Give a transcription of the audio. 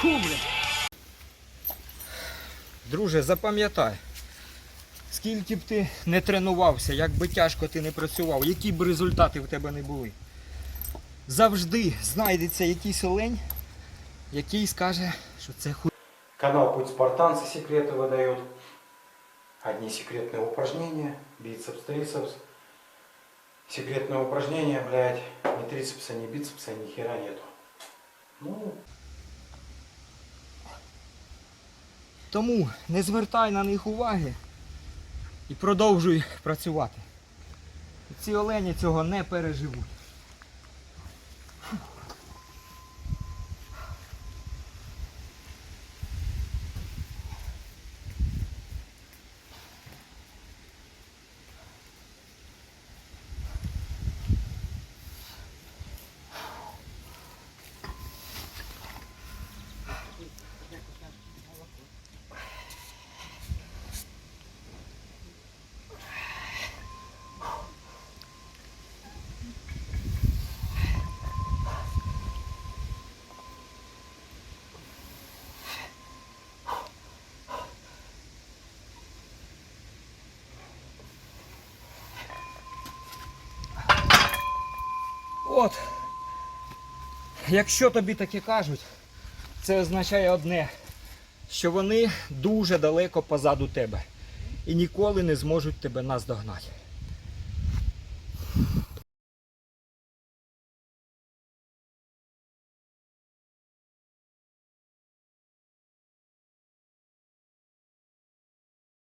Фу. Друже, запам'ятай, скільки б ти не тренувався, як би тяжко ти не працював, які б результати в тебе не були. Завжди знайдеться якийсь олень, який скаже, що це хуй. Канал Путь спартанці секрети видають. Одні секретні упражнення, біцепс, трицепс. Секретне упражнения, блядь. Ни трицепса, ни бицепса, ни хера нету. Ну, Тому не звертай на них уваги і продовжуй працювати. Ці олені цього не переживуть. От. Якщо тобі таке кажуть, це означає одне, що вони дуже далеко позаду тебе і ніколи не зможуть тебе наздогнати.